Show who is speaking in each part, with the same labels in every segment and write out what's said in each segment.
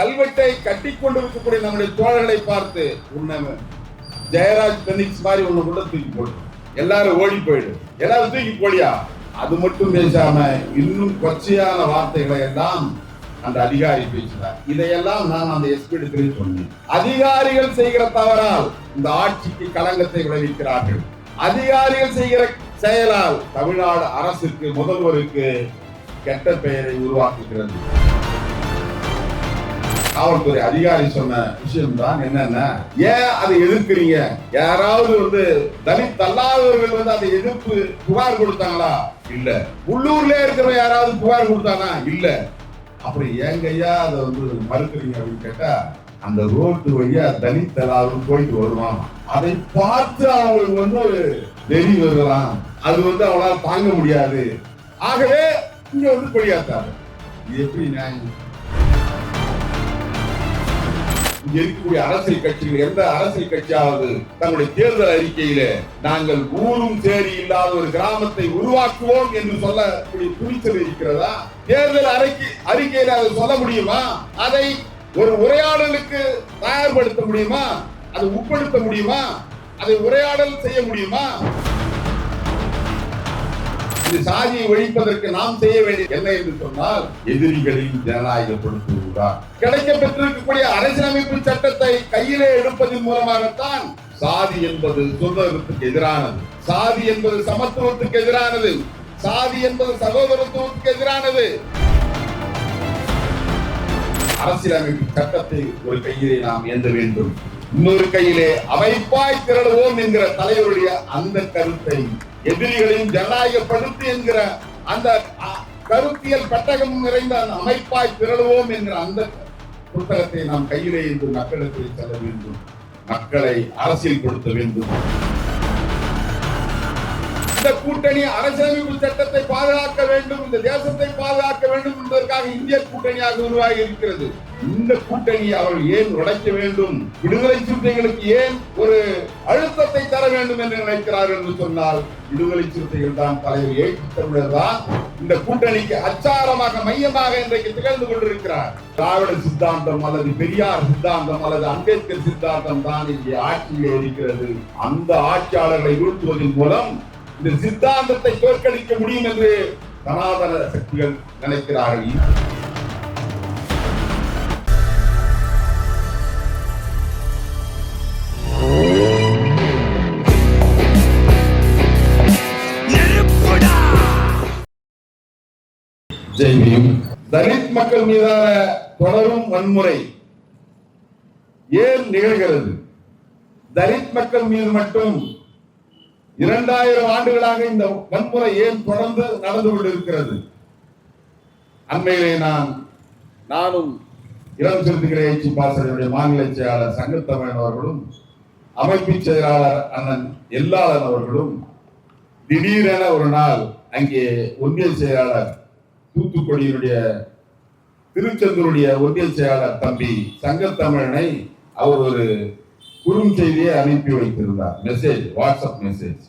Speaker 1: கல்வெட்டை கட்டி கொண்டிருக்கக்கூடிய நம்முடைய தோழர்களை பார்த்து உன்னை ஜெயராஜ் பெனிக்ஸ் மாதிரி ஒண்ணு கூட தூக்கி போடு. எல்லாரும் ஓடி போயிடு. எல்லாரும் தூக்கி போடியா? அது மட்டும் பேசாம இன்னும் கொச்சையான வார்த்தைகளை எல்லாம் அந்த அதிகாரி பேசினார் இதையெல்லாம் நான் அந்த எஸ்பி சொன்னேன். அதிகாரிகள் செய்கிற தவறால் இந்த ஆட்சிக்கு களங்கத்தை விளைவிக்கிறார்கள். அதிகாரிகள் செய்கிற செயலால் தமிழ்நாடு அரசுக்கு முதல்வருக்கு கெட்ட பெயரை உருவாக்குகிறது. காவல்துறை அதிகாரி சொன்ன விஷயம் தான் என்னன்னா ஏன் அதை எதிர்க்கிறீங்க? யாராவது வந்து தலித் அல்லாதவர்கள் வந்து அதை எதிர்ப்பு புகார் கொடுத்தாங்களா? இல்ல. உள்ளூர்ல இருக்கிற யாராவது புகார் கொடுத்தானா? இல்ல. அப்புறம் ஏங்க ஐயா அதை வந்து மறுக்கிறீங்க அப்படின்னு கேட்டா அந்த ரோட்டு வழியா தலித் அல்லாதவர்கள் போயிட்டு வருவான். அதை பார்த்து அவங்களுக்கு வந்து வெறி வரலாம் அது வந்து அவங்களால தாங்க முடியாது. ஆகவே இங்க வந்து கொடியாத்தாரு. இது எப்படி நியாயம்? இங்க இருக்கக்கூடிய அரசியல் கட்சிகள் எந்த அரசியல் கட்சியாவது தங்களுடைய தேர்தல் அறிக்கையில நாங்கள் ஊரும் சேரி இல்லாத ஒரு கிராமத்தை உருவாக்குவோம் என்று சொல்லக்கூடிய துணிச்சல் இருக்கிறதா? தேர்தல் அறிக்கை அறிக்கையில அதை சொல்ல முடியுமா? அதை ஒரு உரையாடலுக்கு தயார்படுத்த முடியுமா? அதை உட்படுத்த முடியுமா? அதை உரையாடல் செய்ய முடியுமா? இது சாதியை ஒழிப்பதற்கு நாம் செய்ய வேண்டியது என்ன என்று சொன்னால் எதிரிகளின் ஜனநாயகப்படுத்துகிறார் கிடைக்க பெற்றிருக்கக்கூடிய அரசியலமைப்பு சட்டத்தை கையிலே எடுப்பதன் மூலமாகத்தான் சாதி என்பது சுதந்திரத்துக்கு எதிரானது. சாதி என்பது சமத்துவத்துக்கு எதிரானது. சாதி என்பது சகோதரத்துவத்துக்கு எதிரானது. அரசியலமைப்பு சட்டத்தை ஒரு கையிலே நாம் ஏந்த வேண்டும்? இன்னொரு கையிலே அமைப்பாய் திரளுவோம் என்கிற தலைவருடைய அந்த கருத்தை எதிரிகளையும் ஜனநாயகப்படுத்து என்கிற அந்த கருத்தியல் பெட்டகம் நிறைந்த அமைப்பாய் திரளுவோம் என்கிற அந்த புத்தகத்தை நாம் கையிலே இருந்து மக்களிடத்தில் செல்ல வேண்டும். மக்களை அரசியல் கொடுத்த வேண்டும். இந்த கூட்டணி அரசியலமைப்பு சட்டத்தை பாதுகாக்க வேண்டும் இந்த தேசத்தை பாதுகாக்க வேண்டும் என்பதற்காக இந்திய கூட்டணியாக உருவாகி இருக்கிறது. இந்த கூட்டணி அவர்கள் ஏன் உடைக்க வேண்டும்? விடுதலை சிறுத்தைகளுக்கு ஏன் ஒரு அழுத்தத்தை தர வேண்டும் என்று நினைக்கிறார்கள் என்று சொன்னால் விடுதலை சிறுத்தைகள் தான் தலைவர் ஏற்று தமிழர் தான் இந்த கூட்டணிக்கு அச்சாரமாக மையமாக இன்றைக்கு திகழ்ந்து கொண்டிருக்கிறார். திராவிட சித்தாந்தம் அல்லது பெரியார் சித்தாந்தம் அல்லது அம்பேத்கர் சித்தாந்தம் தான் இங்கே ஆட்சியில் இருக்கிறது. அந்த ஆட்சியாளர்களை வீழ்த்துவதன் மூலம் இந்த சித்தாந்தத்தை தோற்கடிக்க முடியும் என்று சனாதன சக்திகள் நினைக்கிறார்கள். தலித் மக்கள் மீதான தொடரும் வன்முறை ஏன் நிகழ்கிறது? தலித் மக்கள் மீது மட்டும் இரண்டாயிரம் ஆண்டுகளாக இந்த வன்முறை ஏன் தொடர்ந்து நடந்து கொண்டிருக்கிறது? அண்மையிலே நான் நானும் இளம் சிறுத்தைகளை எழுச்சி பாசறையுடைய மாநில செயலாளர் சங்கத்தமிழன் அவர்களும் அமைப்பு செயலாளர் அண்ணன் எல்லாளன் அவர்களும் திடீரென ஒரு நாள் அங்கே ஒன்றிய செயலாளர் தூத்துக்குடியினுடைய திருச்செந்தூருடைய ஒன்றிய செயலாளர் தம்பி சங்கத்தமிழனை அவர் ஒரு குறுஞ்செய்தியை அனுப்பி வைத்திருந்தார். மெசேஜ் வாட்ஸ்அப் மெசேஜ்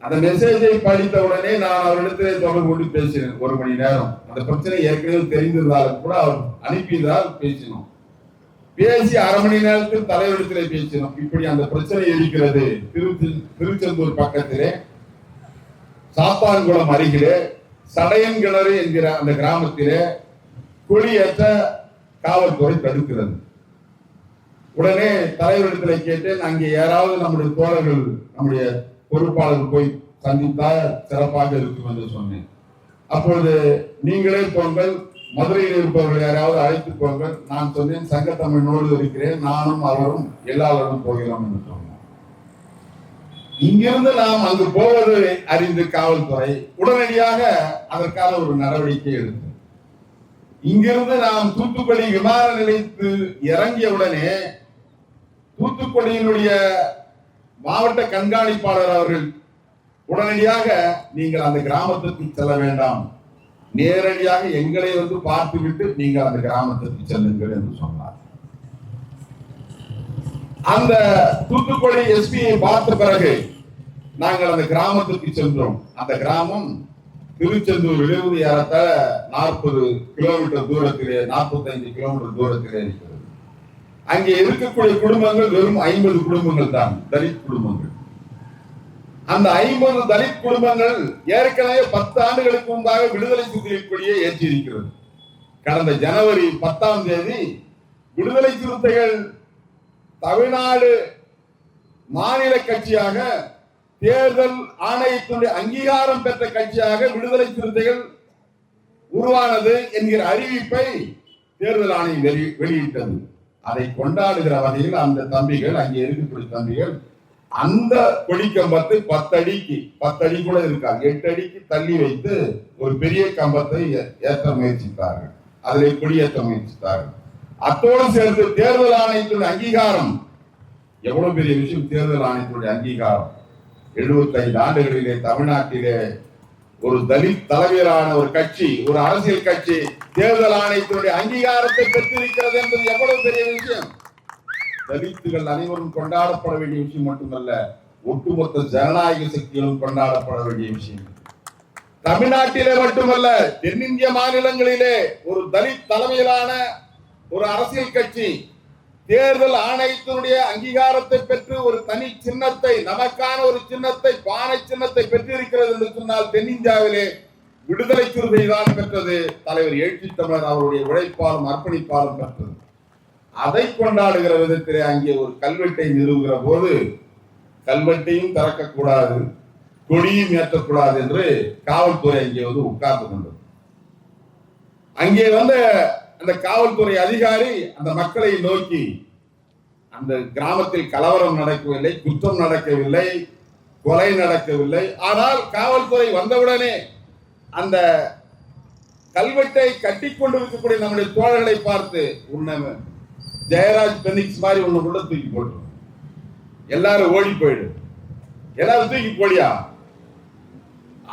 Speaker 1: அந்த மெசேஜை படித்த உடனே நான் அவரிடத்திலே தொடர்பு கொண்டு பேசினேன். ஒரு மணி நேரம். அந்த பிரச்சனை ஏற்கனவே தெரிந்திருந்தாலும் கூட அவர் அனுப்பியதால் பேசினோம். பேசி அரை மணி நேரத்தில் தலைவரிடத்திலே பேசினோம். இப்படி அந்த பிரச்சனை இருக்கிறது. திருச்சி திருச்செந்தூர் பக்கத்திலே சாப்பான்குளம் அருகிலே சடையன் கிணறு என்கிற அந்த கிராமத்திலே கொடியேற்ற காவல்துறை தடுக்கிறது. உடனே தலைவரிடத்தில் கேட்டேன் அங்கே யாராவது நம்முடைய தோழர்கள் நம்முடைய பொறுப்பாளர்கள் போய் சந்தித்தால் சிறப்பாக இருக்கும் என்று சொன்னேன். அப்பொழுது நீங்களே போங்கள் மதுரையில் இருப்பவர்கள் யாராவது அழைத்து போங்கள். நான் சொன்னேன் சங்க தமிழ்னோடு இருக்கிறேன் நானும் அவரும் எல்லாரும் போகிறோம் என்று சொன்னேன். இங்கிருந்து நாம் அங்கு போவது அறிந்து காவல்துறை உடனடியாக அதற்கான ஒரு நடவடிக்கை எடுத்தது. இங்கிருந்து நாம் தூத்துக்குடி விமான நிலையத்தில் இறங்கிய உடனே தூத்துக்குடியினுடைய மாவட்ட கண்காணிப்பாளர் அவர்கள் உடனடியாக நீங்கள் அந்த கிராமத்திற்கு செல்ல வேண்டாம். நேரடியாக எங்களை வந்து பார்த்துவிட்டு நீங்கள் அந்த கிராமத்திற்கு செல்லுங்கள் என்று சொன்னார். அந்த தூத்துக்குடி எஸ்பியை பார்த்த பிறகு நாங்கள் அந்த கிராமத்திற்கு சென்றோம். அந்த கிராமம் திருச்செந்தூர் இடைவெளி ஏறத்தாழ நாற்பது கிலோமீட்டர் தூரத்திலே நாற்பத்தைந்து கிலோமீட்டர் தூரத்திலே இருக்கிறது. அங்கே இருக்கக்கூடிய குடும்பங்கள் வெறும் ஐம்பது குடும்பங்கள் தான் தலித் குடும்பங்கள். அந்த ஐம்பது தலித் குடும்பங்கள் ஏற்கனவே பத்து ஆண்டுகளுக்கு முன்பாக விடுதலை சிறுத்தைகள் ஏற்றியிருக்கிறது. ஏற்றி இருக்கிறது கடந்த ஜனவரி பத்தாம் தேதி விடுதலை சிறுத்தைகள் தமிழ்நாடு மாநில கட்சியாக தேர்தல் ஆணையத்தினுடைய அங்கீகாரம் பெற்ற கட்சியாக விடுதலை சிறுத்தைகள் உருவானது என்கிற அறிவிப்பை தேர்தல் ஆணையம் வெளியிட்டது. அதை கொண்டாடுகிற வகையில் அந்த தம்பிகள் அங்கே இருக்கக்கூடிய தம்பிகள் அந்த கொடிக்கம்பத்தை பத்தடிக்கு பத்தடி கூட இருக்காது எட்டு அடிக்கு தள்ளி வைத்து ஒரு பெரிய கம்பத்தை ஏ- ஏற்ற முயற்சித்தார்கள். அதில் கொடியேற்ற முயற்சித்தார்கள். அத்தோடு சேர்த்து தேர்தல் ஆணையத்தினுடைய அங்கீகாரம் எவ்வளவு பெரிய விஷயம் தேர்தல் ஆணையத்தினுடைய அங்கீகாரம். 75 ஆண்டுகளிலே தமிழ்நாட்டிலே ஒரு தலித் தலைவரான ஒரு கட்சி ஒரு அரசியல் கட்சி தேர்தல் ஆணையத்தினுடைய அங்கீகாரத்தை பெற்றிருக்கிறது என்பது எவ்வளவு பெரிய விஷயம்? தலித்துகள் அனைவரும் கொண்டாடப்பட வேண்டிய விஷயம் மட்டுமல்ல ஒட்டுமொத்த ஜனநாயக சக்திகளும் கொண்டாடப்பட வேண்டிய விஷயம். தமிழ்நாட்டிலே மட்டுமல்ல தென்னிந்திய மாநிலங்களிலே ஒரு தலித் தலைமையிலான ஒரு அரசியல் கட்சி தேர்தல் ஆணையத்தினுடைய அங்கீகாரத்தை பெற்று ஒரு தனி சின்னத்தை நமக்கான ஒரு சின்னத்தை பானை சின்னத்தை பெற்றிருக்கிறது என்று சொன்னால் தென்னிந்தியாவிலே விடுதலை சிறுத்தை தான் பெற்றது. தலைவர் எழுச்சி தமிழர் அவருடைய உழைப்பாலும் அர்ப்பணிப்பாலும் பெற்றது. அதை கொண்டாடுகிற விதத்திலே அங்கே ஒரு கல்வெட்டை நிறுவுகிற போது கல்வெட்டையும் திறக்கக்கூடாது கொடியும் ஏற்றக்கூடாது என்று காவல்துறை அங்கே வந்து உட்கார்ந்து கொண்டது. அங்கே வந்த அந்த காவல்துறை அதிகாரி அந்த மக்களை நோக்கி அந்த கிராமத்தில் கலவரம் நடக்கவில்லை குற்றம் நடக்கவில்லை கொலை நடக்கவில்லை. ஆனால் காவல்துறை வந்தவுடனே அந்த கல்வெட்டை கட்டி கொண்டிருக்கக்கூடிய நம்முடைய தோழர்களை பார்த்து உன்னை ஜெயராஜ் பெனிக்ஸ் மாதிரி ஒண்ணு கூட தூக்கி போட்டு எல்லாரும் ஓடி போயிடு. எல்லாரும் தூக்கி போடியா?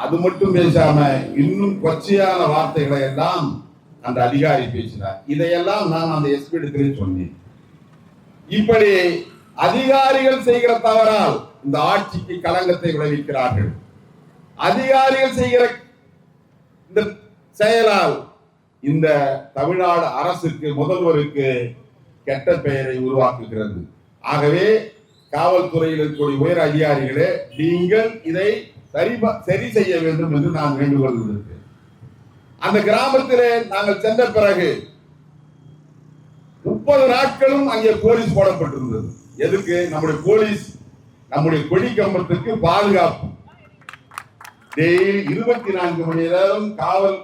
Speaker 1: அது மட்டும் பேசாம இன்னும் கொச்சையான வார்த்தைகளை எல்லாம் அந்த அதிகாரி பேசினார். இதையெல்லாம் நான் அந்த எஸ்பி சொன்னேன். இப்படி அதிகாரிகள் செய்கிற தவறால் இந்த ஆட்சிக்கு களங்கத்தை விளைவிக்கிறார்கள். அதிகாரிகள் செய்கிற இந்த செயலால் இந்த தமிழ்நாடு அரசுக்கு முதல்வருக்கு கெட்ட பெயரை உருவாக்குகிறது. ஆகவே காவல்துறையில் இருக்கக்கூடிய உயர் அதிகாரிகளே நீங்கள் இதை சரி ப- சரி செய்ய வேண்டும் என்று நான் வேண்டுகோள் அந்த கிராமத்திலே நாங்கள் சென்ற பிறகு முப்பது நாட்களும் அங்கே போலீஸ் போடப்பட்டிருந்தது. எதுக்கு? நம்முடைய போலீஸ் நம்முடைய கொடி கம்பத்துக்கு பாதுகாப்பு. டெய்லி இருபத்தி நான்கு மணி நேரம் காவல்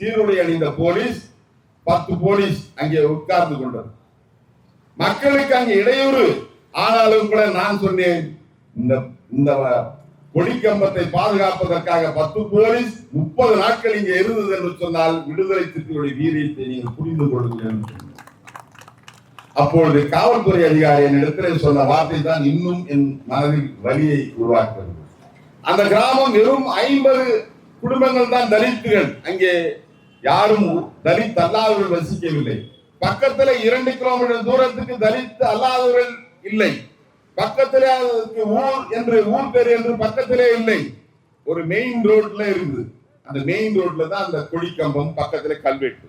Speaker 1: சீருடை அணிந்த போலீஸ் பத்து போலீஸ் அங்கே உட்கார்ந்து கொண்டது. மக்களுக்கு அங்கே இடையூறு. ஆனாலும் கூட நான் சொன்னேன் இந்த இந்த கொடிக்கம்பத்தை பாதுகாப்பதற்காக பத்து போலீஸ் முப்பது நாட்கள் இங்கே இருந்தது என்று சொன்னால் விடுதலை சிறுத்தைகளுடைய வீரியத்தை நீங்கள் புரிந்து கொள்ளுங்கள் அப்பொழுது காவல்துறை அதிகாரி என்னிடத்தில் சொன்ன வார்த்தை தான் இன்னும் என் மனதில் வலியை உருவாக்குகிறது. அந்த கிராமம் வெறும் ஐம்பது குடும்பங்கள் தான் தலித்துகள். அங்கே யாரும் தலித் அல்லாதவர்கள் வசிக்கவில்லை. பக்கத்துல இரண்டு கிலோமீட்டர் தூரத்துக்கு தலித் அல்லாதவர்கள் இல்லை. பக்கத்திலே அதுக்கு ஊர் என்று ஊர் பேர் என்று பக்கத்திலே இல்லை. ஒரு மெயின் ரோட்ல இருக்குது அந்த மெயின் ரோட்ல தான் அந்த கொடிக்கம்பம் பக்கத்துல கல்வெட்டு.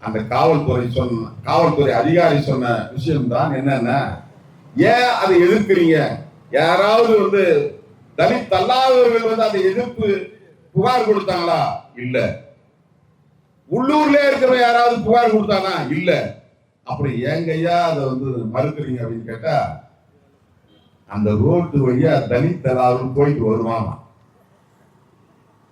Speaker 1: அந்த காவல்துறை சொன்ன காவல்துறை அதிகாரி சொன்ன விஷயம் தான் என்னன்னா ஏன் அதை எதிர்க்கிறீங்க? யாராவது வந்து தலித் அல்லாதவர்கள் வந்து அதை எதிர்ப்பு புகார் கொடுத்தாங்களா? இல்ல. உள்ளூர்ல இருக்கிற யாராவது புகார் கொடுத்தானா? இல்ல. அப்புறம் ஏங்கய்யா அதை வந்து மறுக்கிறீங்க அப்படின்னு கேட்டா அந்த ரோட்டு வழியா தலித்தலாரும் போயிட்டு வருவாங்க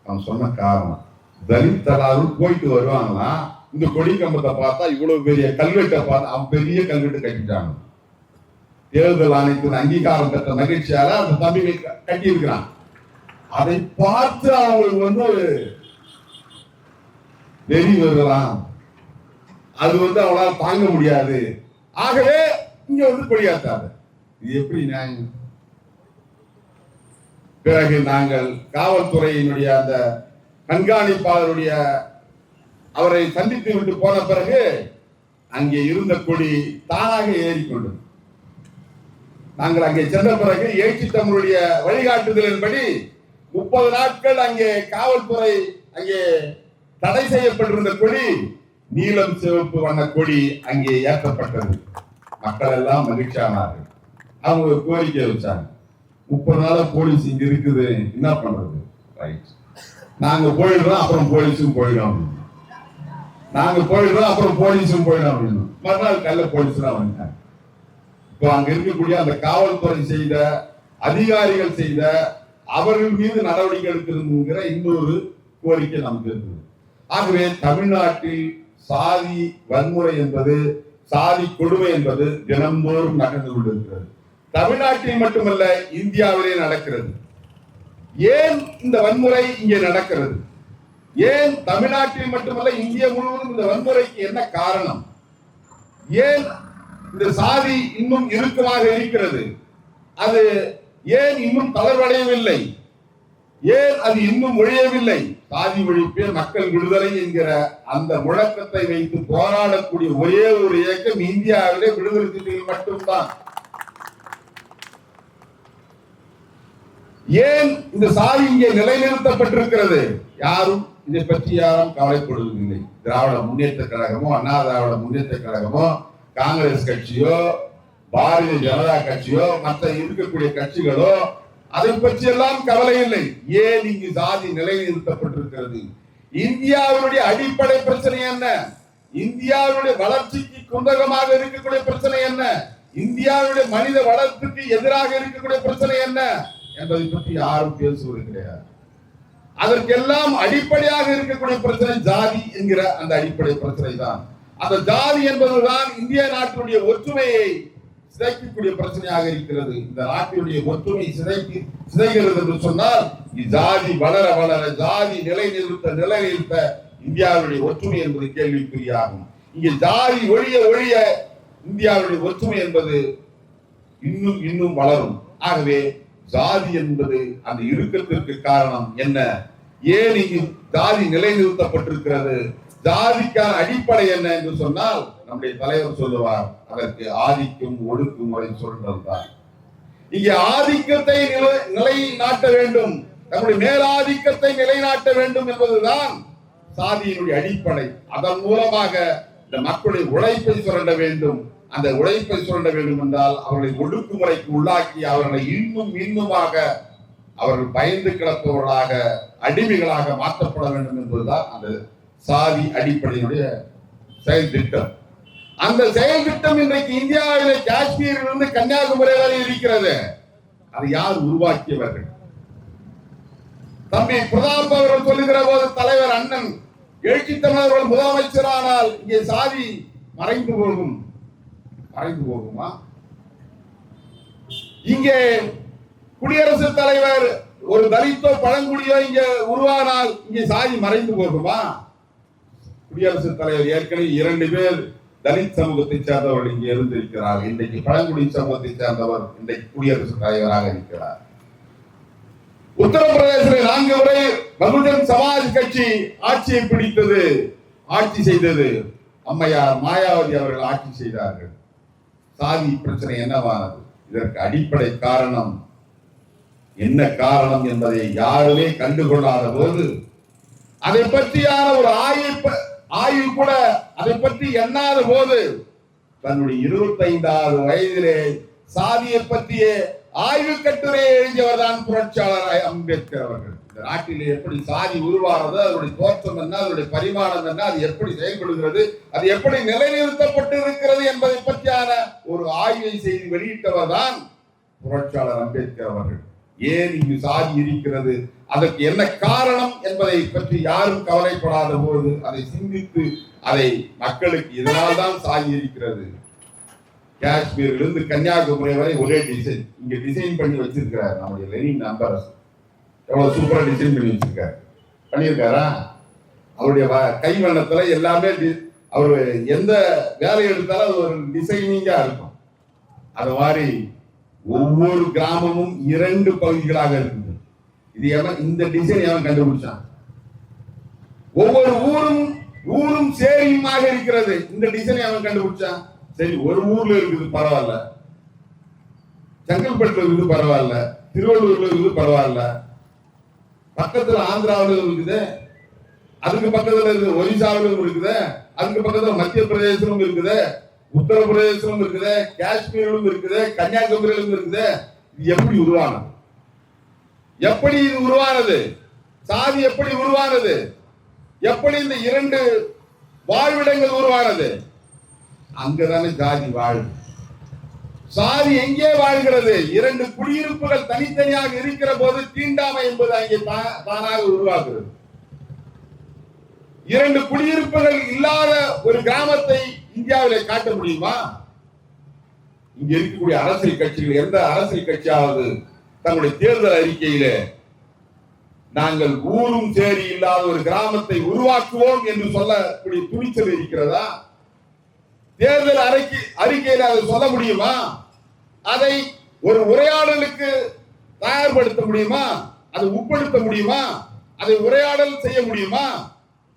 Speaker 1: அவன் சொன்ன காரணம். தலித்தலாரும் போயிட்டு வருவாங்கன்னா இந்த கொடி கம்பத்தை பார்த்தா இவ்வளவு பெரிய கல்வெட்டை பார்த்தா அவன் பெரிய கல்வெட்டு கட்டிட்டாங்க. தேர்தல் ஆணையத்தின் அங்கீகாரம் பெற்ற மகிழ்ச்சியால அந்த தம்பிகள் கட்டி இருக்கிறான் அதை பார்த்து அவங்களுக்கு வந்து வெறி வருகிறான் அது வந்து அவளால தாங்க முடியாது. ஆகவே இங்க வந்து கொடியாத்தாரு. இது எப்படி நியாயம்? பிறகு நாங்கள் காவல்துறையினுடைய அந்த கண்காணிப்பாளருடைய அவரை சந்தித்து விட்டு போன பிறகு அங்கே இருந்த கொடி தானாக ஏறிக்கொண்டது நாங்கள் அங்கே சென்ற பிறகு எழுச்சி தமிழுடைய வழிகாட்டுதலின்படி முப்பது நாட்கள் அங்கே காவல்துறை அங்கே தடை செய்யப்பட்டிருந்த கொடி நீலம் சிவப்பு வண்ண கொடி அங்கே ஏற்றப்பட்டது. மக்கள் எல்லாம் மகிழ்ச்சியானார்கள். அவங்க ஒரு கோரிக்கை வச்சாங்க. முப்பது நாளா போலீஸ் இங்க இருக்குது என்ன பண்றது? ரைட் நாங்க போயிடுறோம் அப்புறம் போலீஸும் போயிடும் அப்படின்னு. நாங்க போயிடுறோம் அப்புறம் போலீஸும் போயிடும் அப்படின்னு. மறுநாள் கல்ல போலீஸ் தான் இப்போ அங்க இருக்கக்கூடிய அந்த காவல்துறை செய்த அதிகாரிகள் செய்த அவர்கள் மீது நடவடிக்கை எடுக்கணுங்கிற இன்னொரு கோரிக்கை நமக்கு இருக்குது. ஆகவே தமிழ்நாட்டில் சாதி வன்முறை என்பது சாதி கொடுமை என்பது தினந்தோறும் நடந்து கொண்டிருக்கிறது. தமிழ்நாட்டில் மட்டுமல்ல இந்தியாவிலே நடக்கிறது. ஏன் இந்த வன்முறை இங்கே நடக்கிறது? ஏன் தமிழ்நாட்டில் மட்டுமல்ல இந்தியா முழுவதும் இந்த வன்முறைக்கு என்ன காரணம்? ஏன் இந்த சாதி இன்னும் இறுக்கமாக இருக்கிறது? அது ஏன் இன்னும் தளர்வடையவில்லை? ஏன் அது இன்னும் ஒழியவில்லை? சாதி ஒழிப்பே மக்கள் விடுதலை என்கிற அந்த முழக்கத்தை வைத்து போராடக்கூடிய ஒரே ஒரு இயக்கம் இந்தியாவிலே விடுதலை சிறுத்தைகள் மட்டும்தான். ஏன் இந்த சாதி இங்கே நிலைநிறுத்தப்பட்டிருக்கிறது? யாரும் இதை பற்றி யாரும் கவலைப்படுவதில்லை. திராவிட முன்னேற்ற கழகமோ அண்ணா திராவிட முன்னேற்ற கழகமோ காங்கிரஸ் கட்சியோ பாரதிய ஜனதா கட்சியோ மற்ற இருக்கக்கூடிய கட்சிகளோ அதை பற்றி எல்லாம் கவலை இல்லை. ஏன் இங்கு சாதி நிலைநிறுத்தப்பட்டிருக்கிறது? இந்தியாவினுடைய அடிப்படை பிரச்சனை என்ன? இந்தியாவினுடைய வளர்ச்சிக்கு குந்தகமாக இருக்கக்கூடிய பிரச்சனை என்ன? இந்தியாவுடைய மனித வளர்ப்புக்கு எதிராக இருக்கக்கூடிய பிரச்சனை என்ன? என்பதை பற்றி யாரும் பேசுவது கிடையாது. அதற்கெல்லாம் அடிப்படையாக இருக்கக்கூடிய பிரச்சனை ஜாதி என்கிற அந்த அடிப்படை பிரச்சனை தான். அந்த ஜாதி என்பதுதான் இந்திய நாட்டினுடைய ஒற்றுமையை சிதைக்கக்கூடிய பிரச்சனையாக இருக்கிறது. இந்த நாட்டினுடைய ஒற்றுமை சிதைக்கு சிதைகிறது என்று சொன்னால் ஜாதி வளர வளர ஜாதி நிலை நிறுத்த நிலை நிறுத்த இந்தியாவுடைய ஒற்றுமை என்பது கேள்விக்குறியாகும். இங்கே ஜாதி ஒழிய ஒழிய இந்தியாவுடைய ஒற்றுமை என்பது இன்னும் இன்னும் வளரும். ஆகவே ஜாதி என்பது அந்த இறுக்கத்திற்கு காரணம் என்ன? ஏன் இங்கு ஜாதி நிலைநிறுத்தப்பட்டிருக்கிறது. ஜாதிக்கான அடிப்படை என்ன என்று சொன்னால் நம்முடைய தலைவர் சொல்லுவார் அதற்கு ஆதிக்கும் ஒடுக்கும் முறை சொல்றதுதான் இங்கே ஆதிக்கத்தை நிலை நாட்ட வேண்டும். நம்முடைய மேலாதிக்கத்தை நிலைநாட்ட வேண்டும் என்பதுதான் சாதியினுடைய அடிப்படை. அதன் மூலமாக இந்த மக்களுடைய உழைப்பை சுரண்ட வேண்டும். அந்த உழைப்பை சுரண்ட வேண்டும் என்றால் அவர்களை ஒடுக்குமுறைக்கு உள்ளாக்கி அவர்களை இன்னும் இன்னுமாக அவர்கள் பயந்து கிடப்பவர்களாக அடிமைகளாக மாற்றப்பட வேண்டும் என்பதுதான் அந்த சாதி அடிப்படையினுடைய செயல் திட்டம். அந்த செயல் திட்டம் இன்றைக்கு இந்தியாவில காஷ்மீரிலிருந்து கன்னியாகுமரி வரை இருக்கிறது. அதை யார் உருவாக்கியவர்கள்? தம்பி பிரதாப் அவர்கள் சொல்லுகிற போது தலைவர் அண்ணன் எழுச்சி தமிழர்கள் முதலமைச்சரானால் இங்கே சாதி மறைந்து போகும். மறைந்து போகுமா? இங்கே குடியரசுத் தலைவர் ஒரு தலித்தோ பழங்குடியோ இங்க உருவானால் இங்கே சாதி மறைந்து போகுமா? குடியரசுத் தலைவர் ஏற்கனவே இரண்டு பேர் தலித் சமூகத்தை சேர்ந்தவர்கள் இங்கே இருந்திருக்கிறார். இன்றைக்கு பழங்குடி சமூகத்தை சேர்ந்தவர் இன்றைக்கு குடியரசுத் தலைவராக இருக்கிறார். உத்தரப்பிரதேசத்தில் நான்கு முறை பகுஜன் சமாஜ் கட்சி ஆட்சியை பிடித்தது ஆட்சி செய்தது. அம்மையார் மாயாவதி அவர்கள் ஆட்சி செய்தார்கள். சாதி பிரச்சனை என்னவானது? இதற்கு அடிப்படை காரணம் என்ன காரணம் என்பதை யாருமே கண்டுகொள்ளாத போது அதை பற்றியான ஒரு ஆய்வு ஆய்வு கூட அதை பற்றி எண்ணாத போது தன்னுடைய இருபத்தைந்தாவது வயதிலே சாதியை பற்றிய ஆய்வு கட்டுரை எழுதியவர் தான் புரட்சியாளர் அம்பேத்கர் அவர்கள். இந்த எப்படி சாதி உருவானது அதனுடைய தோற்றம் என்ன அதனுடைய பரிமாணம் என்ன அது எப்படி செயல்படுகிறது அது எப்படி நிலைநிறுத்தப்பட்டு இருக்கிறது என்பதை பற்றியான ஒரு ஆய்வை செய்து வெளியிட்டவர் தான் புரட்சியாளர் அம்பேத்கர் அவர்கள். ஏன் இங்கு சாதி இருக்கிறது அதற்கு என்ன காரணம் என்பதை பற்றி யாரும் கவலைப்படாத போது அதை சிந்தித்து அதை மக்களுக்கு இதனால் தான் சாதி இருக்கிறது? காஷ்மீரிலிருந்து கன்னியாகுமரி வரை ஒரே டிசைன். இங்க டிசைன் பண்ணி வச்சிருக்கிறார் நம்முடைய லெனின் அம்பரசு எவ்வளோ சூப்பரா டிசைன் பண்ணி வச்சிருக்காரு பண்ணியிருக்காரா? அவருடைய கை கைவண்ணத்துல எல்லாமே அவர் எந்த வேலை எடுத்தாலும் அது ஒரு டிசைனிங்கா இருக்கும். அது மாதிரி ஒவ்வொரு கிராமமும் இரண்டு பகுதிகளாக இருக்குது. இது எவன் இந்த டிசைன் எவன் கண்டுபிடிச்சான்? ஒவ்வொரு ஊரும் ஊரும் சேரியுமாக இருக்கிறது. இந்த டிசைன் எவன் கண்டுபிடிச்சான்? சரி ஒரு ஊர்ல இருக்குது பரவாயில்ல. செங்கல்பட்டுல இருக்குது பரவாயில்ல. திருவள்ளூர்ல இருக்குது பரவாயில்ல. பக்கத்துல ஆந்திராவில் இருக்குது. அதுக்கு பக்கத்துல இருக்கு ஒரிசாவிலும் இருக்குது. அதுக்கு பக்கத்துல மத்திய பிரதேசமும் இருக்குது. உத்தரப்பிரதேசமும் இருக்குது. காஷ்மீரிலும் இருக்குது. கன்னியாகுமரியிலும் இருக்குது. இது எப்படி உருவானது? எப்படி இது உருவானது? சாதி எப்படி உருவானது? எப்படி இந்த இரண்டு வாழ்விடங்கள் உருவானது? அங்கதானே ஜாதி வாழ்வு. சாதி எங்கே வாழ்கிறது? இரண்டு குடியிருப்புகள் தனித்தனியாக இருக்கிற போது தீண்டாமை என்பது அங்கே தானாக உருவாகிறது. இரண்டு குடியிருப்புகள் இல்லாத ஒரு கிராமத்தை இந்தியாவில் காட்ட முடியுமா? இங்க இருக்கக்கூடிய அரசியல் கட்சிகள் எந்த அரசியல் கட்சியாவது தங்களுடைய தேர்தல் அறிக்கையில நாங்கள் ஊரும் சேரி இல்லாத ஒரு கிராமத்தை உருவாக்குவோம் என்று சொல்லக்கூடிய துணிச்சல் இருக்கிறதா? தேர்தல் அறிக்கை அறிக்கையில் அதை சொல்ல முடியுமா? அதை ஒரு உரையாடலுக்கு தயார்படுத்த முடியுமா? அதை உட்படுத்த முடியுமா? அதை உரையாடல் செய்ய முடியுமா?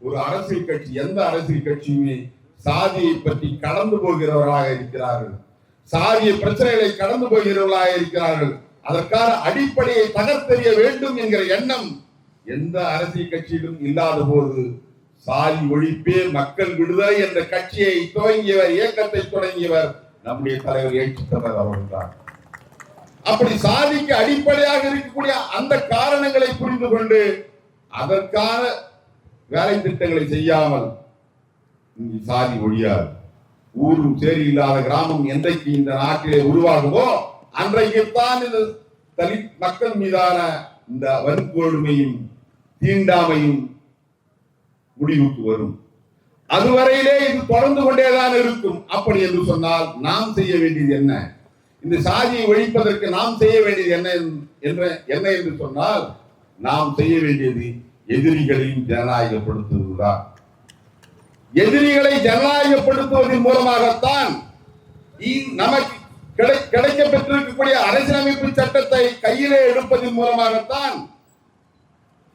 Speaker 1: ஒரு அரசியல் கட்சி எந்த அரசியல் கட்சியுமே சாதியை பற்றி கடந்து போகிறவர்களாக இருக்கிறார்கள். சாதிய பிரச்சனைகளை கடந்து போகிறவர்களாக இருக்கிறார்கள். அதற்கான அடிப்படையை தகர்த்தெறிய வேண்டும் என்கிற எண்ணம் எந்த அரசியல் கட்சியிலும் இல்லாத போது சாதி ஒழிப்பே மக்கள் விடுதலை என்ற கட்சியை துவங்கியவர் இயக்கத்தை தொடங்கியவர் நம்முடைய தலைவர் ஏற்று தமிழர் அவர்கள்தான் அப்படி சாதிக்கு அடிப்படையாக இருக்கக்கூடிய அந்த காரணங்களை புரிந்து கொண்டு அதற்கான வேலை திட்டங்களை செய்யாமல் இங்கு சாதி ஒழியாது. ஊரும் சேரி இல்லாத கிராமம் என்றைக்கு இந்த நாட்டிலே உருவாகுமோ அன்றைக்குத்தான் இந்த தலித் மக்கள் மீதான இந்த வன்கொடுமையும் தீண்டாமையும் முடிவுக்கு வரும். அதுவரையிலே இது தொடர்ந்து கொண்டேதான் இருக்கும். அப்படி என்று சொன்னால் நாம் செய்ய வேண்டியது என்ன? இந்த சாதியை ஒழிப்பதற்கு நாம் செய்ய வேண்டியது என்ன என்ற என்ன என்று சொன்னால் நாம் செய்ய வேண்டியது எதிரிகளையும் ஜனநாயகப்படுத்துவதுதான். எதிரிகளை ஜனநாயகப்படுத்துவதன் மூலமாகத்தான் இ- நமக்கு கிடை- கிடைக்க பெற்றிருக்கக்கூடிய அரசியலமைப்பு சட்டத்தை கையிலே எடுப்பதன் மூலமாகத்தான்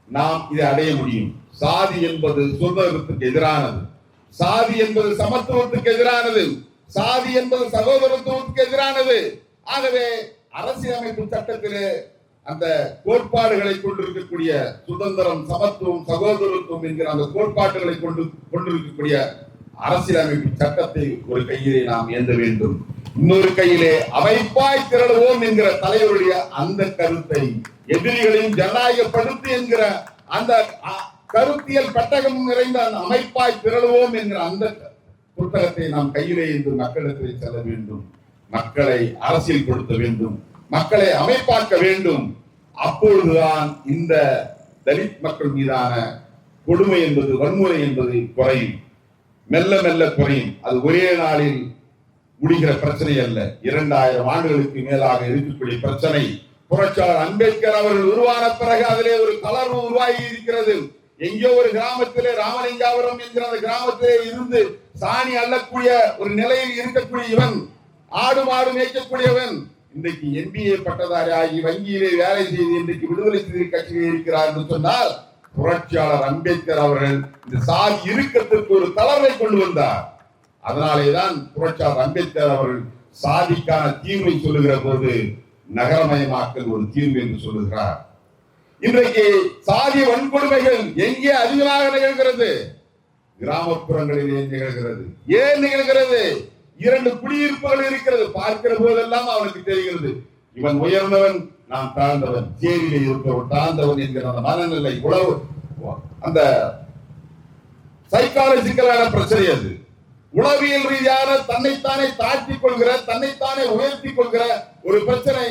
Speaker 1: நாம் இதை அடைய முடியும். சாதி என்பது சுதந்திரத்துக்கு எதிரானது. சாதி என்பது சமத்துவத்துக்கு எதிரானது. சாதி என்பது சகோதரத்துவத்துக்கு எதிரானது. ஆகவே அரசியலமைப்பு சட்டத்திலே அந்த கோட்பாடுகளை கொண்டிருக்கக்கூடிய சுதந்திரம் சமத்துவம் சகோதரத்துவம் என்கிற அந்த கோட்பாடுகளை கொண்டு கொண்டிருக்கக்கூடிய அரசியலமைப்பு சட்டத்தை ஒரு கையிலே நாம் ஏந்த வேண்டும். இன்னொரு கையிலே அமைப்பாய் திரளுவோம் என்கிற தலைவருடைய அந்த கருத்தை எதிரிகளையும் ஜனநாயகப்படுத்து என்கிற அந்த கருத்தியல் பெட்டகம் நிறைந்த அந்த அமைப்பாய் திரளுவோம் என்கிற அந்த புத்தகத்தை நாம் கையிலே இன்று மக்களிடத்தில் செல்ல வேண்டும். மக்களை அரசியல் கொடுத்த வேண்டும். மக்களை அமைப்பாக்க வேண்டும். அப்பொழுதுதான் இந்த தலித் மக்கள் மீதான கொடுமை என்பது வன்முறை என்பது குறையும். மெல்ல மெல்ல குறையும். அது ஒரே நாளில் முடிகிற பிரச்சனை அல்ல. இரண்டாயிரம் ஆண்டுகளுக்கு மேலாக இருக்கக்கூடிய பிரச்சனை. புரட்சியாளர் அம்பேத்கர் அவர்கள் உருவான பிறகு அதிலே ஒரு தளர்வு உருவாகி இருக்கிறது. எங்கேயோ ஒரு கிராமத்திலே ராமலிங்காபுரம் என்கிற அந்த கிராமத்திலே இருந்து சாணி அள்ளக்கூடிய ஒரு நிலையில் இருக்கக்கூடிய இவன் ஆடு மாடு மேய்க்கக்கூடியவன் இன்றைக்கு எம்பிஏ பட்டதாரி ஆகி வங்கியிலே வேலை செய்து இன்றைக்கு விடுதலை சிறு கட்சியிலே இருக்கிறார் என்று சொன்னால் புரட்சியாளர் அம்பேத்கர் அவர்கள் இந்த சாதி இறுக்கத்திற்கு ஒரு தளர்வை கொண்டு வந்தார். அதனாலேதான் புரட்சியாளர் அம்பேத்கர் அவர்கள் சாதிக்கான தீர்வை சொல்லுகிற போது நகரமயமாக்கல் ஒரு தீர்வு என்று சொல்லுகிறார். இன்றைக்கு சாதி வன்கொடுமைகள் எங்கே அதிகமாக நிகழ்கிறது? கிராமப்புறங்களிலே நிகழ்கிறது. ஏன் நிகழ்கிறது? இரண்டு குடியிருப்புகள் இருக்கிறது. பார்க்கிற போதெல்லாம் அவனுக்கு தெரிகிறது. இவன் உயர்ந்தவன் நான் தாழ்ந்தவன். சேரியிலே இருப்பவன் தாழ்ந்தவன் என்கிற அந்த மனநிலை உழவு அந்த சைக்காலஜிக்கலான பிரச்சனை அது. உளவியல் ரீதியான தன்னைத்தானே தாழ்த்திக் கொள்கிற தன்னைத்தானே உயர்த்தி கொள்கிற ஒரு பிரச்சனை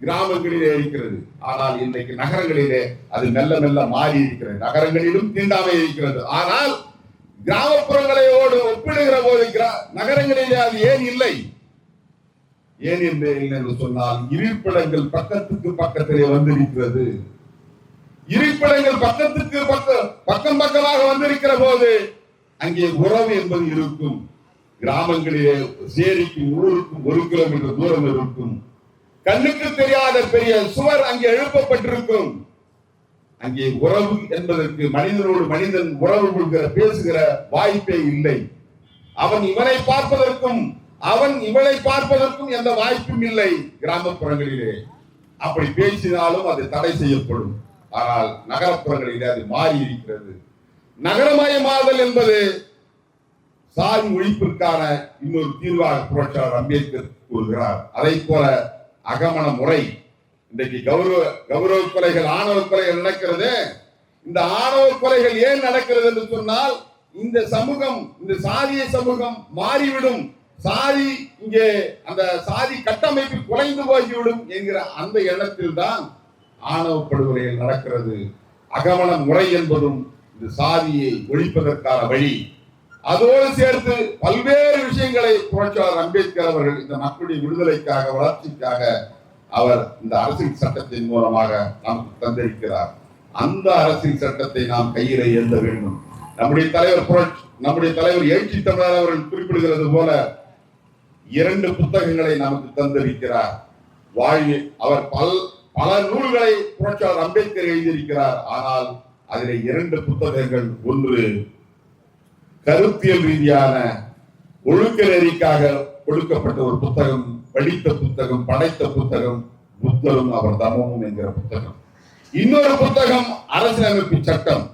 Speaker 1: கிராமங்களிலே இருக்கிறது. ஆனால் இன்றைக்கு நகரங்களிலே அது மெல்ல மெல்ல மாறி இருக்கிறது. நகரங்களிலும் தீண்டாமை இருக்கிறது. ஆனால் கிராமப்புறங்களையோடு ஒப்பிடுகிற போது கிரா- நகரங்களிலே அது ஏன் இல்லை? ஏன் என்று இல்லை என்று சொன்னால் இருப்பிடங்கள் பக்கத்துக்கு பக்கத்திலே வந்திருக்கிறது. இருப்பிடங்கள் பக்கத்துக்கு பக்கம் பக்கம் பக்கமாக வந்திருக்கிற போது அங்கே உறவு என்பது இருக்கும். கிராமங்களிலே சேரிக்கும் ஊருக்கும் ஒரு கிலோமீட்டர் தூரம் இருக்கும். கண்ணுக்கு தெரியாத பெரிய சுவர் அங்கே எழுப்பப்பட்டிருக்கும். அங்கே உறவு என்பதற்கு மனிதனோடு மனிதன் உறவு கொள்கிற பேசுகிற வாய்ப்பே இல்லை. அவன் இவனை பார்ப்பதற்கும் அவன் இவளை பார்ப்பதற்கும் எந்த வாய்ப்பும் இல்லை கிராமப்புறங்களிலே. அப்படி பேசினாலும் அது தடை செய்யப்படும். ஆனால் நகரப்புறங்களிலே அது மாறி இருக்கிறது. நகரமயமாதல் என்பது சாதி ஒழிப்பிற்கான இன்னொரு தீர்வாக புரட்சியாளர் அம்பேத்கர் கூறுகிறார். அதை போல அகமண முறை. இன்றைக்கு கௌரவ கௌரவ கொலைகள் ஆணவ கொலைகள் நடக்கிறது. இந்த ஆணவ கொலைகள் ஏன் நடக்கிறது என்று சொன்னால் இந்த சமூகம் இந்த சாதிய சமூகம் மாறிவிடும். சாதி இங்கே அந்த சாதி கட்டமைப்பு குலைந்து போகிவிடும் என்கிற அந்த எண்ணத்தில் தான் ஆணவ படுகொலைகள் நடக்கிறது. அகமண முறை என்பதும் இந்த சாதியை ஒழிப்பதற்கான வழி. அதோடு சேர்த்து பல்வேறு விஷயங்களை புரட்சியாளர் அம்பேத்கர் அவர்கள் இந்த மக்களுடைய விடுதலைக்காக வளர்ச்சிக்காக அவர் இந்த அரசியல் சட்டத்தின் மூலமாக நமக்கு தந்திருக்கிறார். அந்த அரசியல் சட்டத்தை நாம் கையில ஏந்த வேண்டும். நம்முடைய தலைவர் புரட்சி நம்முடைய தலைவர் எழுச்சி தமிழர் அவர்கள் குறிப்பிடுகிறது போல இரண்டு புத்தகங்களை நமக்கு தந்திருக்கிறார். வாழ்வு அவர் பல் பல நூல்களை புரட்சியாளர் அம்பேத்கர் எழுதியிருக்கிறார். ஆனால் அதில் இரண்டு புத்தகங்கள் ஒன்று கருத்தியல் ரீதியான ஒழுக்க நெறிக்காக கொடுக்கப்பட்ட ஒரு புத்தகம் படித்த புத்தகம் படைத்த புத்தகம் புத்தரும் அவர் தமமும் என்கிற புத்தகம். இன்னொரு புத்தகம் அரசியலமைப்பு சட்டம்.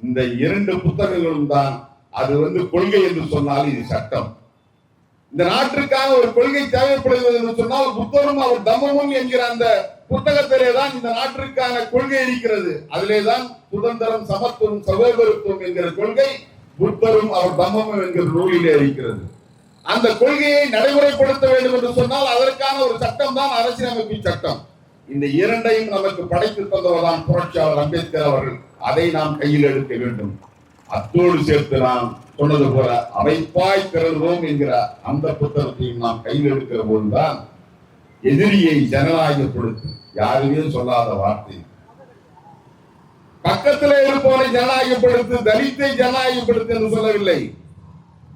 Speaker 1: இந்த இரண்டு புத்தகங்களும் தான் அது வந்து கொள்கை என்று சொன்னால் இது சட்டம். இந்த நாட்டிற்காக ஒரு கொள்கை தேவைப்படுகிறது என்று சொன்னால் புத்தரும் அவர் தமமும் என்கிற அந்த புத்தகத்திலே தான் இந்த நாட்டிற்கான கொள்கை இருக்கிறது. அதிலே தான் சுதந்திரம் சமத்துவம் சகோதரத்துவம் என்கிற கொள்கை புத்தரும் அவர் தம்மமும் என்கிற நூலிலே இருக்கிறது. அந்த கொள்கையை நடைமுறைப்படுத்த வேண்டும் என்று சொன்னால் அதற்கான ஒரு சட்டம் தான் அரசியலமைப்பு சட்டம். இந்த இரண்டையும் நமக்கு படைத்து தந்தவர்தான் புரட்சியாளர் அம்பேத்கர் அவர்கள். அதை நாம் கையில் எடுக்க வேண்டும். அத்தோடு சேர்த்து நாம் சொன்னது போல அமைப்பாய் திறந்தோம் என்கிற அந்த புத்தகத்தையும் நாம் கையில் எடுக்கிற போதுதான் எதிரியை ஜனநாயகப்படுத்து. யாருமே சொல்லாத வார்த்தை. பக்கத்துல இருப்பவனை ஜனநாயகப்படுத்து தலித்தை ஜனநாயகப்படுத்து என்று சொல்லவில்லை.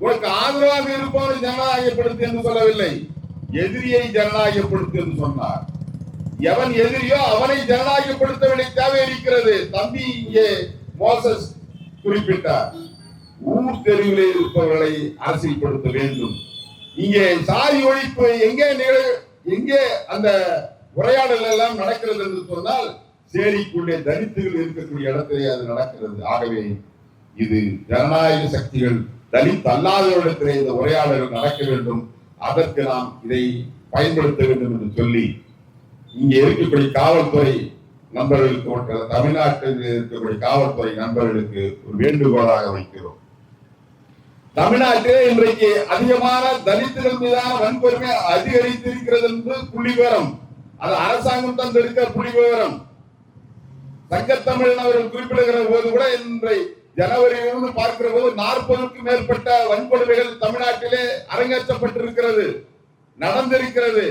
Speaker 1: உனக்கு ஆதரவாக இருப்பவனை ஜனநாயகப்படுத்து என்று சொல்லவில்லை. எதிரியை ஜனநாயகப்படுத்து என்று சொன்னார். எவன் எதிரியோ அவனை ஜனநாயகப்படுத்த வேண்டிய தேவை இருக்கிறது. தம்பி இங்கே மோசஸ் குறிப்பிட்டார். ஊர் தெருவிலே இருப்பவர்களை அரசியல்படுத்த வேண்டும். இங்கே சாதி ஒழிப்பு எங்கே நிகழ் எங்கே அந்த உரையாடல் எல்லாம் நடக்கிறது என்று சொன்னால் சேரிக்குள்ளே தலித்துகள் இருக்கக்கூடிய இடத்திலே அது நடக்கிறது. ஆகவே இது ஜனநாயக சக்திகள் தலித் அல்லாதவர்களிடத்திலே இந்த உரையாடல்கள் நடக்க வேண்டும். அதற்கு நாம் இதை பயன்படுத்த வேண்டும் என்று சொல்லி இங்கே இருக்கக்கூடிய காவல்துறை நண்பர்களுக்கு மற்றும் தமிழ்நாட்டில் இருக்கக்கூடிய காவல்துறை நண்பர்களுக்கு ஒரு வேண்டுகோளாக வைக்கிறோம். தமிழ்நாட்டிலே இன்றைக்கு அதிகமான தலித்துகள் மீதான வன்கொடுமை அதிகரித்திருக்கிறது என்று புள்ளி விவரம் அது அரசாங்கம் தந்திருக்க புள்ளி விவரம் சங்கத்தமிழன் அவர்கள் குறிப்பிடுகிற போது கூட இன்றை ஜனவரியிலிருந்து பார்க்கிற போது நாற்பதுக்கும் மேற்பட்ட வன்கொடுமைகள் தமிழ்நாட்டிலே அரங்கேற்றப்பட்டிருக்கிறது நடந்திருக்கிறது.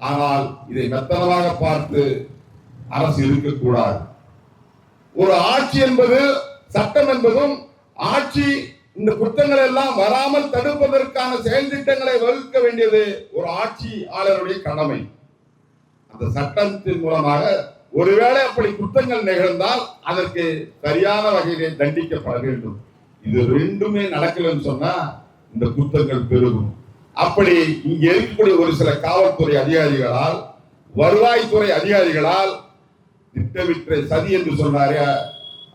Speaker 1: ஆனால் இதை மெத்தனமாக பார்த்து அரசு இருக்கக்கூடாது. ஒரு ஆட்சி என்பது சட்டம் என்பதும் ஆட்சி இந்த குற்றங்கள் எல்லாம் வராமல் தடுப்பதற்கான செயல் திட்டங்களை வகுக்க வேண்டியது ஒரு ஆட்சியாளருடைய கடமை. அந்த சட்டத்தின் மூலமாக ஒருவேளை அப்படி குற்றங்கள் நிகழ்ந்தால் அதற்கு சரியான வகையிலே தண்டிக்கப்பட வேண்டும். இது ரெண்டுமே நடக்கலன்னு சொன்னா இந்த குற்றங்கள் பெருகும். அப்படி இங்க இருக்கக்கூடிய ஒரு சில காவல்துறை அதிகாரிகளால் வருவாய்த்துறை அதிகாரிகளால் திட்டமிட்ட சதி என்று சொன்னாரே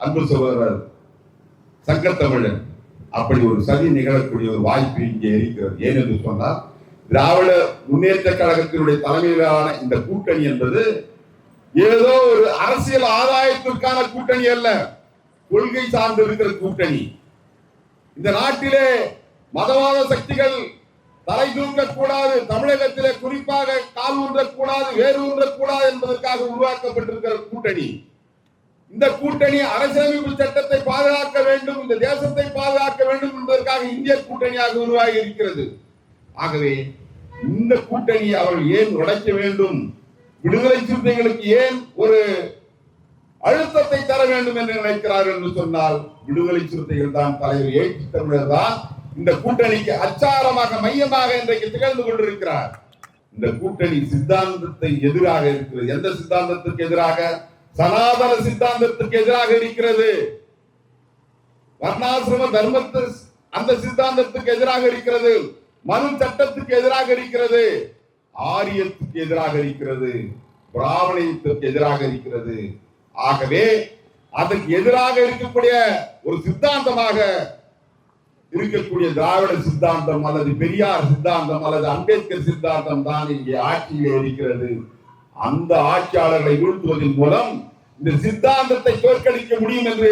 Speaker 1: அன்பு சகோதரர் சங்கத்தமிழன். அப்படி ஒரு சதி நிகழக்கூடிய ஒரு வாய்ப்பு இங்கே இருக்கிறது. ஏன் என்று சொன்னால் திராவிட முன்னேற்ற கழகத்தினுடைய தலைமையிலான இந்த கூட்டணி என்பது ஏதோ ஒரு அரசியல் ஆதாயத்திற்கான கூட்டணி அல்ல கொள்கை சார்ந்து இருக்கிற கூட்டணி. இந்த நாட்டிலே மதவாத சக்திகள் தலை தூங்கக்கூடாது தமிழகத்திலே குறிப்பாக கால் ஊன்றக்கூடாது வேறு ஊன்றக்கூடாது என்பதற்காக உருவாக்கப்பட்டிருக்கிற கூட்டணி. இந்த கூட்டணி அரசியலமைப்பு சட்டத்தை பாதுகாக்க வேண்டும் இந்த தேசத்தை பாதுகாக்க வேண்டும் என்பதற்காக இந்திய கூட்டணியாக உருவாகி இருக்கிறது. ஆகவே இந்த கூட்டணி அவர்கள் ஏன் உடைக்க வேண்டும்? விடுதலை சிறுத்தைகளுக்கு ஏன் ஒரு அழுத்தத்தை தர வேண்டும் என்று நினைக்கிறார் என்று சொன்னால் விடுதலை சிறுத்தைகள் தான் தலைவர் ஏற்றி தமிழர் தான் இந்த கூட்டணிக்கு அச்சாரமாக மையமாக இன்றைக்கு திகழ்ந்து கொண்டிருக்கிறார். இந்த கூட்டணி சித்தாந்தத்தை எதிராக இருக்கிறது. எந்த சித்தாந்தத்திற்கு எதிராக? சனாதன சித்தாந்தத்திற்கு எதிராக இருக்கிறது. வர்ணாசிரம தர்மத்து அந்த சித்தாந்தத்துக்கு எதிராக இருக்கிறது. மனு சட்டத்துக்கு எதிராக இருக்கிறது. ஆரியத்துக்கு எதிராக இருக்கிறது பிராமணியத்திற்கு எதிராக இருக்கிறது. ஆகவே அதற்கு எதிராக இருக்கக்கூடிய ஒரு சித்தாந்தமாக இருக்கக்கூடிய திராவிட சித்தாந்தம் அல்லது பெரியார் சித்தாந்தம் அல்லது அம்பேத்கர் சித்தாந்தம் தான் இங்கே ஆட்சியிலே இருக்கிறது. அந்த ஆட்சியாளர்களை வீழ்த்துவதன் மூலம் இந்த சித்தாந்தத்தை தோற்கடிக்க முடியும் என்று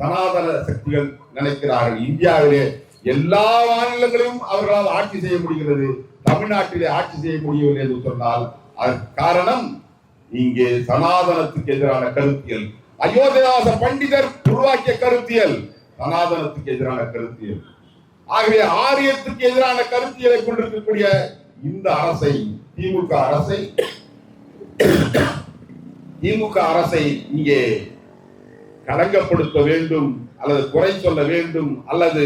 Speaker 1: சனாதன சக்திகள் நினைக்கிறார்கள். இந்தியாவிலே எல்லா மாநிலங்களிலும் அவர்களால் ஆட்சி செய்ய முடிகிறது. தமிழ்நாட்டிலே ஆட்சி செய்ய முடியவில்லை என்று சொன்னால் அதற்கு காரணம் இங்கே சனாதனத்துக்கு எதிரான கருத்தியல். அயோத்தியாச பண்டிதர் உருவாக்கிய கருத்தியல். சனாதனத்துக்கு எதிரான கருத்தியல். ஆகவே ஆரியத்துக்கு எதிரான கருத்தியலை கொண்டிருக்கக்கூடிய இந்த அரசை திமுக அரசை திமுக அரசை இங்கே களங்கப்படுத்த வேண்டும் அல்லது குறை சொல்ல வேண்டும் அல்லது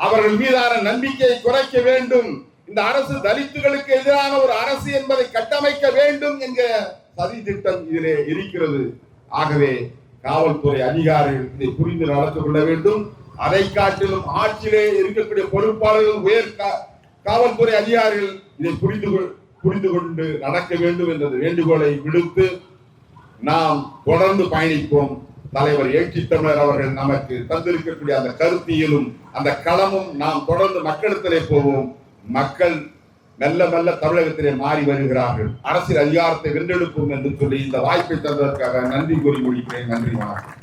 Speaker 1: அவர்கள் மீதான நம்பிக்கையை குறைக்க வேண்டும். இந்த அரசு தலித்துகளுக்கு எதிரான ஒரு அரசு என்பதை கட்டமைக்க வேண்டும் என்கிற சதி திட்டம் இதிலே இருக்கிறது. ஆகவே காவல்துறை அதிகாரிகள் இதை புரிந்து நடந்து கொள்ள வேண்டும். அதை காட்டிலும் ஆட்சியிலே இருக்கக்கூடிய பொறுப்பாளர்கள் உயர் கா- காவல்துறை அதிகாரிகள் இதை புரிந்து கொள்- புரிந்து கொண்டு நடக்க வேண்டும் என்ற வேண்டுகோளை விடுத்து நாம் தொடர்ந்து பயணிப்போம். தலைவர் எழுச்சி தமிழர் அவர்கள் நமக்கு தந்திருக்கக்கூடிய அந்த கருத்தியலும் அந்த களமும் நாம் தொடர்ந்து மக்களிடத்திலே போவோம். மக்கள் மெல்ல மெல்ல தமிழகத்திலே மாறி வருகிறார்கள். அரசியல் அதிகாரத்தை வென்றெடுப்போம் என்று சொல்லி இந்த வாய்ப்பை தந்ததற்காக நன்றி கூறி முடிக்கிறேன். நன்றி வணக்கம்.